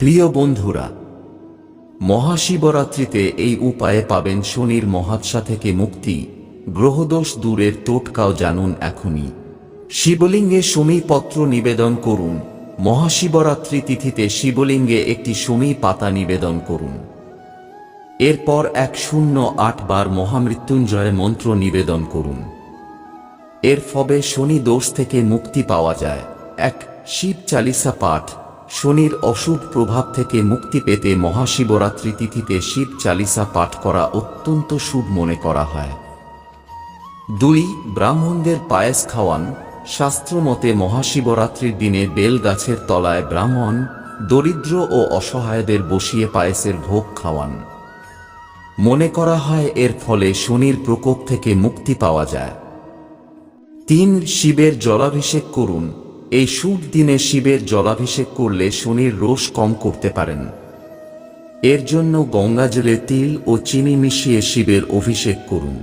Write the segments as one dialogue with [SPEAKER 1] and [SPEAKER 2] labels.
[SPEAKER 1] প্রিয় বন্ধুরা, মহাশিবরাত্রিতে এই উপায়ে পাবেন শনির মহাৎসা থেকে মুক্তি, গ্রহদোষ দূরের টোটকাও জানুন এখনই। শিবলিঙ্গে সমীপত্র নিবেদন করুন, মহাশিবরাত্রি তিথিতে শিবলিঙ্গে একটি সমী পাতা নিবেদন করুন। এরপর এক শূন্য আট বার মহামৃত্যুঞ্জয় মন্ত্র নিবেদন করুন। এর ফবে শনি দোষ থেকে মুক্তি পাওয়া যায়। এক শিব চালিসা পাঠ শনির অশুভ প্রভাব থেকে মুক্তি পেতে মহাশিবরাত্রি তিথিতে শিব চালিসা পাঠ করা অত্যন্ত শুভ মনে করা হয়। দুই, ব্রাহ্মণদের পায়েস খাওয়ান। শাস্ত্রমতে মহাশিবরাত্রির দিনে বেল গাছের তলায় ব্রাহ্মণ দরিদ্র ও অসহায়দের বসিয়ে পায়েসের ভোগ খাওয়ান। মনে করা হয় এর ফলে শনির প্রকোপ থেকে মুক্তি পাওয়া যায়। তিন, শিবের জলাভিষেক করুন। এই শুভ দিনে শিবের জলাভিষেক করলে শনির রোষ কম করতে পারেন। এর জন্য গঙ্গা জলে তিল ও চিনি মিশিয়ে শিবের অভিষেক করুন।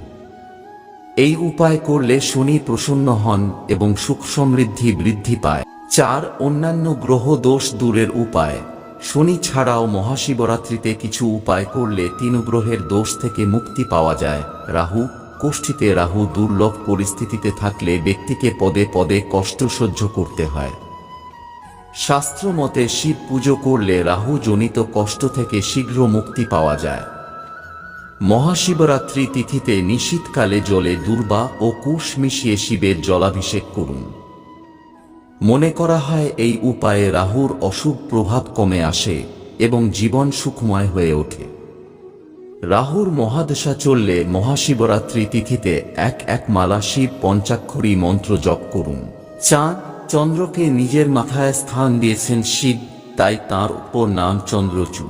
[SPEAKER 1] এই উপায় করলে শনি প্রসন্ন হন এবং সুখ সমৃদ্ধি বৃদ্ধি পায়। চার অন্যান্য গ্রহ দোষ দূরের উপায়। শনি ছাড়াও মহাশিবরাত্রিতে কিছু উপায় করলে তিন গ্রহের দোষ থেকে মুক্তি পাওয়া যায়। রাহু কোষ্ঠীতে রাহু দুর্লভ পরিস্থিতিতে থাকলে ব্যক্তিকে পদে পদে কষ্ট সহ্য করতে হয়। শাস্ত্র মতে শিব পুজো করলে রাহু জনিত কষ্ট থেকে শীঘ্র মুক্তি পাওয়া যায়। মহাশিবরাত্রি তিথিতে নিশীতকালে জলে দুর্বা ও কুশ মিশিয়ে শিবের জলাভিষেক করুন। মনে করা হয় এই উপায়ে রাহুর অশুভ প্রভাব কমে আসে এবং জীবন সুখময় হয়ে ওঠে। রাহুর মহাদশা চললে মহাশিবরাত্রি তিথিতে এক এক মালা শিব পঞ্চাক্ষরী মন্ত্র জপ করুন। চাঁদ চন্দ্রকে নিজের মাথায় স্থান দিয়েছেন শিব, তাই তার উপর নাম চন্দ্রচূড়।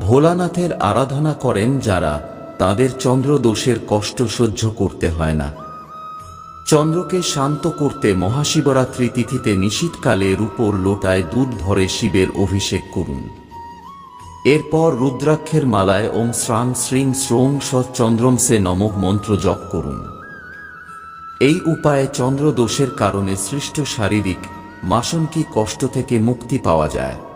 [SPEAKER 1] ভোলানাথের আরাধনা করেন যারা, তাদের চন্দ্রদোষের কষ্ট সহ্য করতে হয় না। চন্দ্রকে শান্ত করতে মহাশিবরাত্রি তিথিতে নিশীতকালে রূপোর লোটায় দুধ ভরে শিবের অভিষেক করুন। এরপর রুদ্রাক্ষের মালায় ওম শ্রাং শ্রীং শ্রোং চন্দ্রমসে নমক মন্ত্র জপ করুন। এই উপায়ে চন্দ্রদোষের কারণে সৃষ্ট শারীরিক মাসনকি কষ্ট থেকে মুক্তি পাওয়া যায়।